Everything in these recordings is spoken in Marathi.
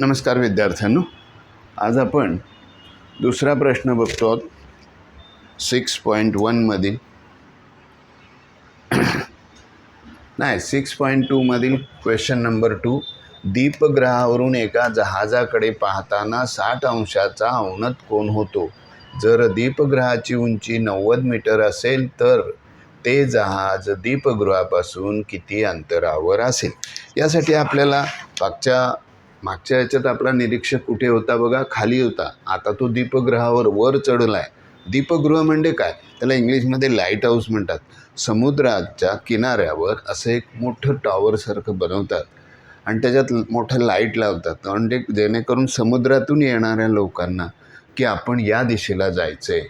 नमस्कार विद्यार्थ्यांनो. आज आपण दुसरा प्रश्न बघतो. आहोत सिक्स पॉईंट वनमधील नाही सिक्स पॉईंट टूमधील क्वेश्चन नंबर टू दीपग्रहावरून एका जहाजाकडे पाहताना साठ अंशाचा अवनत कोण होतो? जर दीपग्रहाची उंची नव्वद मीटर असेल तर ते जहाज दीपगृहापासून किती अंतरावर असेल? यासाठी आपल्याला मागच्या मागच्या याच्यात आपला निरीक्षक कुठे होता बघा? खाली होता. आता तो दीपग्रहावर वर चढला आहे दीपगृह म्हणजे काय? त्याला इंग्लिशमध्ये लाइट हाऊस म्हणतात. समुद्राच्या किनाऱ्यावर असं एक मोठं टॉवरसारखं बनवतात. आणि त्याच्यात मोठं लाइट लावतात. म्हणजे जेणेकरून समुद्रातून येणाऱ्या लोकांना की आपण या दिशेला जायचं आहे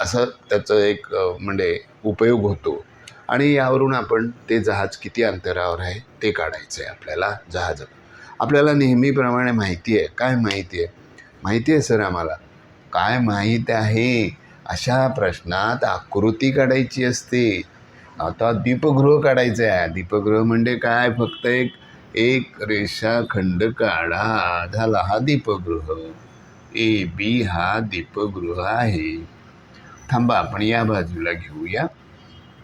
असं त्याचं एक म्हणजे उपयोग होतो. आणि यावरून आपण ते जहाज किती अंतरावर आहे ते काढायचं आहे आपल्याला जहाज आपल्याला नेहमीप्रमाणे माहिती आहे. काय माहिती आहे? माहिती आहे सर आम्हाला. काय माहीत आहे? अशा प्रश्नात आकृती काढायची असते. आता दीपगृह काढायचं आहे दीपगृह म्हणजे काय? फक्त एक एक रेषाखंड काढा. झाला हा दीपगृह. ए बी हा दीपगृह आहे. थांबा आपण या बाजूला घेऊया.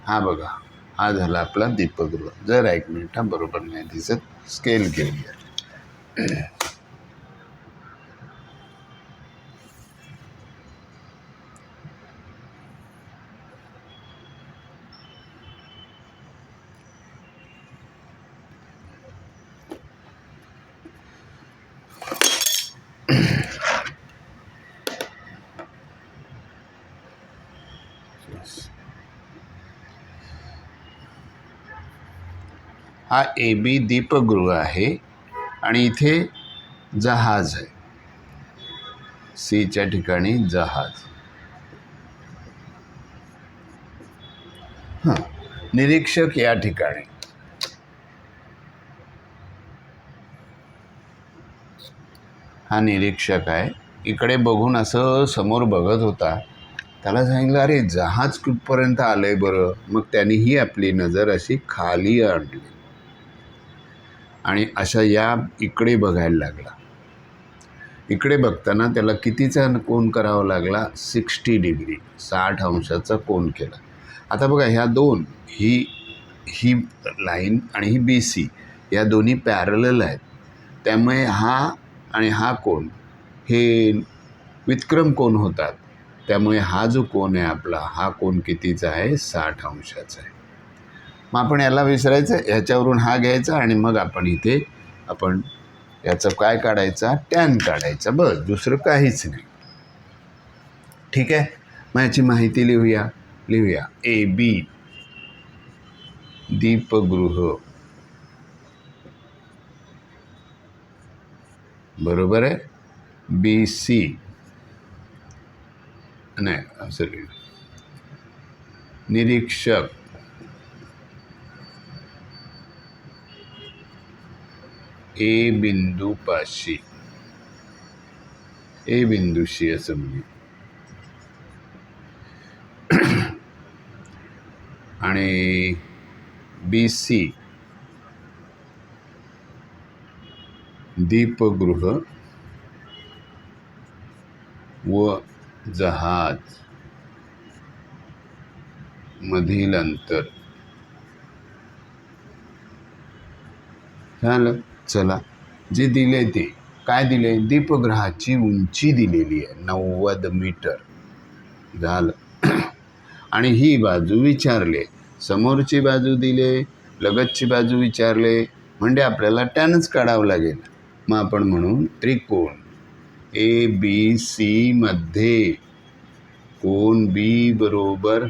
हा बघा हा झाला आपला दीपगृह. जर एक मिनिट हा बरोबर नाही दिसत. स्केल घेऊया. हा ए बी दीपगृह आहे. आणि इथे जहाज आहे. सीच्या ठिकाणी जहाज. हां निरीक्षक या ठिकाणी. हा निरीक्षक आहे. इकडे बघून असं समोर बघत होता. त्याला सांगितलं अरे जहाज कुठपर्यंत आलं आहे बरं? मग त्यांनीही आपली नजर अशी खाली आणली. आणि अशा या इकडे बघायला लागला. इकडे बघताना त्याला कितीचा कोण करावा लागला? सिक्स्टी डिग्री साठ अंशाचा कोण केला? आता बघा ह्या दोन ही ही लाईन आणि ही बी सी या दोन्ही पॅरल आहेत. त्यामुळे हा आणि हा कोण हे विक्रम कोण होतात? त्यामुळे हा जो कोण आहे आपला हा कोण कितीचा आहे? साठ अंशाचा आहे. मग आपण याला विसरायचं ह्याच्यावरून हा घ्यायचा आणि मग आपण इथे आपण याचं काय काढायचा? टॅन काढायचा. बस दुसरं काहीच नाही. ठीक आहे? मग याची माहिती लिहूया. लिहूया. A B दीपगृह. बरोबर आहे? बी सी नाही असं निरीक्षक. ए बिंदूपाशी ए बिंदूशी असं म्हणजे आणि बी सी. दीपगृह व जहाज मधील अंतर. झालं? चला जे दिले ते. काय दिले? दीपग्रहाची उंची दिलेली आहे नव्वद मीटर. झालं. आणि ही बाजू विचारले. समोरची बाजू दिले लगतची बाजू विचारले म्हणजे आपल्याला टॅनच काढावं लागेल. मग आपण म्हणून त्रिकोण. ए बी सी मध्ये कोण बी बरोबर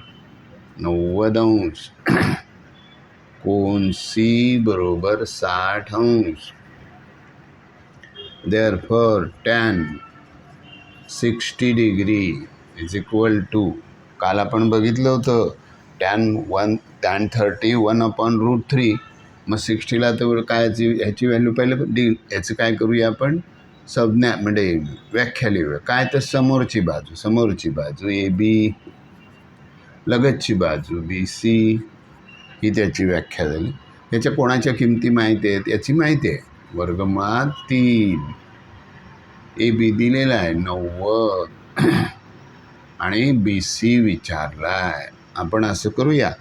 नव्वद अंश. कोण सी बरोबर साठ अंश? Therefore tan sixty degree is equal to काल आपण बघितलं होतं tan one tan thirty one upon root three मग सिक्स्टीला तर काय याची ह्याची व्हॅल्यू पहिले डी याचं काय करूया आपण? संज्ञा म्हणजे व्याख्या लिहूया. काय तर समोरची बाजू समोरची बाजू ए बी लगतची बाजू बी सी ही त्याची व्याख्या झाली. याच्या कोणाच्या किमती माहिती आहेत? याची माहिती आहे. वर्गमात तीन. ए बी दिलेला आहे. नव्वद. आणि बी सी विचारला आहे. आपण असं करूया.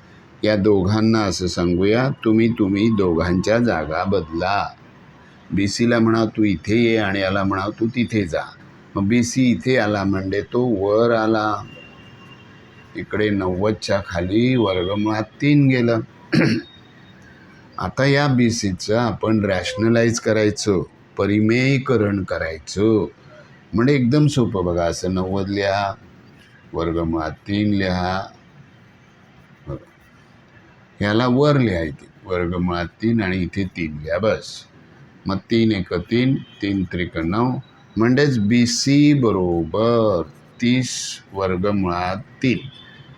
या दोघांना असं सांगूया. तुम्ही तुम्ही दोघांच्या जागा बदला. बी सीला म्हणा तू इथे ये आणि याला म्हणा तू तिथे जा. मग बी सी इथे आला म्हणजे तो वर आला. इकडे नव्वदच्या खाली वर्गमुळात तीन गेलं. आता या बी सीचं आपण रॅशनलाइज करायचं परिमेयीकरण करायचं. म्हणजे एकदम सोपं बघा असं नव्वद लिहा वर्गमुळात तीन लिहा. बघा. ह्याला वर लिहायचे वर्गमुळात तीन आणि इथे तीन लिहा बस. मग तीन एक तीन तीन त्रिक नऊ. म्हणजेच बी सी बरोबर तीस वर्गमुळात तीन.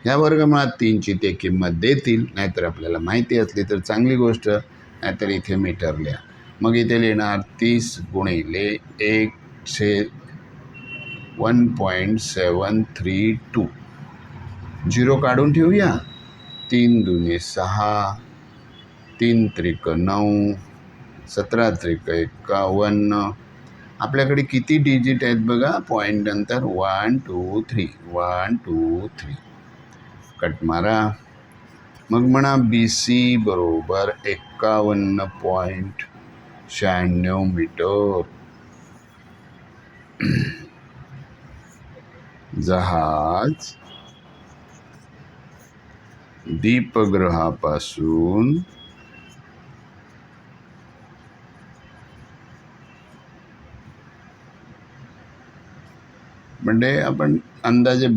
ह्या वर्गमुळात तीनची ते किंमत देतील नाहीतर आपल्याला माहिती असली तर चांगली गोष्ट नाहीतर इथे मीटर लिहा मग इथे लिहिणार तीस गुणिले एकशे one point seven three two. Zero काढून ठेवूया. तीन दुने सहा तीन त्रिक नऊ सतरा त्रिक एकावन्न आपल्याकडे किती डिजिट आहेत बघा? पॉईंट नंतर one two three one two three cut मारा मग म्हणा बी सी बरोबर एक्कावन्न पॉईंट शहाण्णव मीटर जहाज दीपग्रहापासून म्हणजे आपण अंदाजे